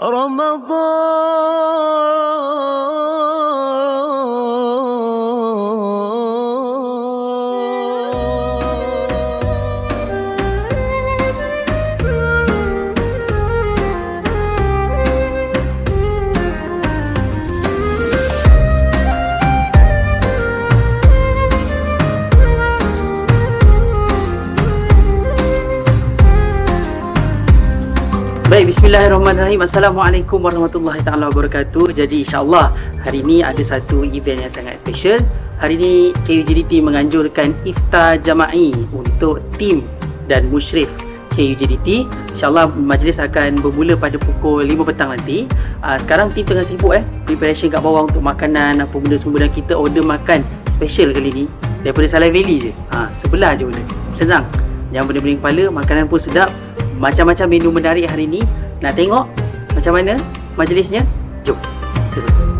رمضان. Bismillahirrahmanirrahim. Assalamualaikum warahmatullahi taala wabarakatuh. Jadi insya-Allah hari ini ada satu event yang sangat special. Hari ini KUJDT menganjurkan iftar jama'i untuk tim dan musyrif KUJDT. InsyaAllah majlis akan bermula pada pukul 5 petang nanti. Uh, sekarang tim tengah sibuk eh. Preparation kat bawah untuk makanan apa benda semua dan kita order makan special kali ni daripada Salai Valley je. Ha, sebelah je boleh. Senang. Yang benda-benda kepala, makanan pun sedap. Macam-macam menu menarik hari ni. Nak tengok macam mana majlisnya? Jom. Kita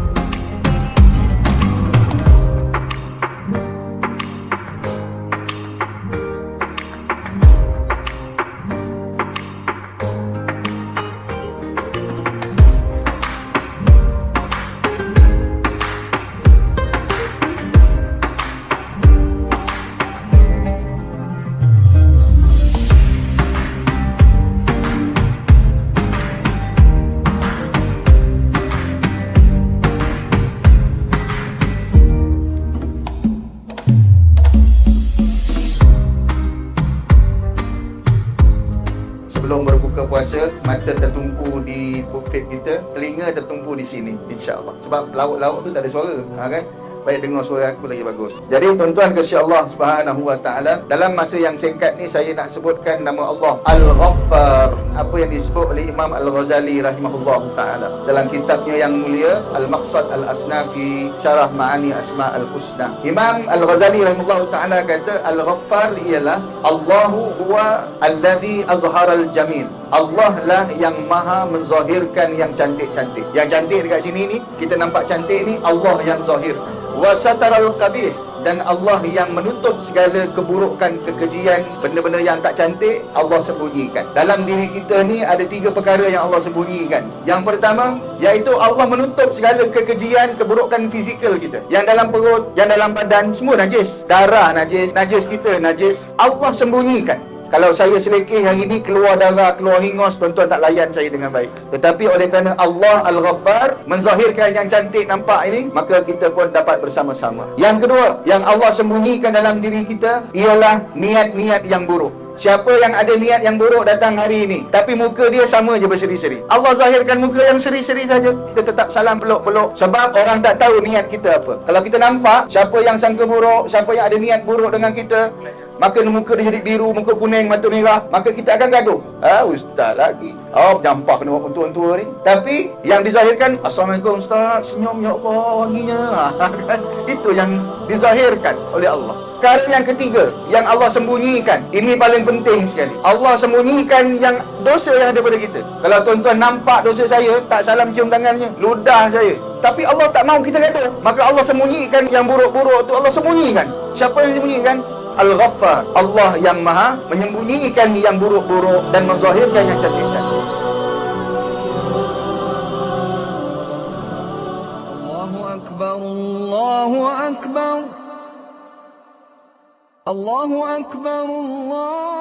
puasa mata tertumpu di pulpit kita telinga tertumpu di sini insyaallah. Sebab lauk-lauk tu tak ada suara. Ha, kan? Baik dengar suara aku lagi bagus. Jadi tuan-tuan kasih Allah Subhanahu wa taala dalam masa yang singkat ni saya nak sebutkan nama Allah Al-Ghaffar apa yang disebut oleh Imam Al-Ghazali rahimahullah taala. Dalam kitabnya yang mulia Al-Maqsad Al-Asna fi Syarah Ma'ani Asma Al-Husna. Imam Al-Ghazali rahimahullah taala kata Al-Ghaffar ialah Allahu huwa alladhi azhara al-jamil. Allah lah yang maha menzahirkan yang cantik-cantik. Yang cantik dekat sini ni Kita nampak cantik ni Allah yang zahir Wa sataral qabih dan Allah yang menutup segala keburukan, kekejian, benda-benda yang tak cantik, Allah sembunyikan. Dalam diri kita ni ada tiga perkara yang Allah sembunyikan. Yang pertama, iaitu Allah menutup segala kekejian, keburukan fizikal kita. Yang dalam perut, yang dalam badan, semua najis. Darah najis, najis kita najis. Allah sembunyikan. Kalau saya selekeh hari ini keluar darah, keluar hingos, tuan-tuan tak layan saya dengan baik. Tetapi oleh kerana Allah Al-Ghaffar menzahirkan yang cantik nampak ini, maka kita pun dapat bersama-sama. Yang kedua, yang Allah sembunyikan dalam diri kita ialah niat-niat yang buruk. Siapa yang ada niat yang buruk datang hari ini Tapi muka dia sama je berseri-seri Allah zahirkan muka yang seri-seri saja Kita tetap salam peluk-peluk Sebab orang tak tahu niat kita apa Kalau kita nampak Siapa yang sangka buruk Siapa yang ada niat buruk dengan kita Maka muka dia jadi biru, muka kuning, mata merah. Maka kita akan gaduh. Ah, Ustaz lagi. Oh, jampak kena buat tua-tua ni. Tapi yang dizahirkan Assalamualaikum Ustaz, senyum ya Allah, wanginya. Ha, kan? Itu yang dizahirkan oleh Allah. Perkara yang ketiga Yang Allah sembunyikan. Ini paling penting sekali. Allah sembunyikan yang dosa yang ada pada kita. Kalau tuan-tuan nampak dosa saya Tak salam cium tangannya Ludah saya. Tapi Allah tak mahu kita gaduh. Maka Allah sembunyikan yang buruk-buruk tu Allah sembunyikan. Siapa yang sembunyikan? Al-Ghaffar Allah yang maha Menyembunyikan yang buruk-buruk Dan menzahirkan yang cantik Allahu Akbar Allahu Akbar. Allahu Akbar Allah.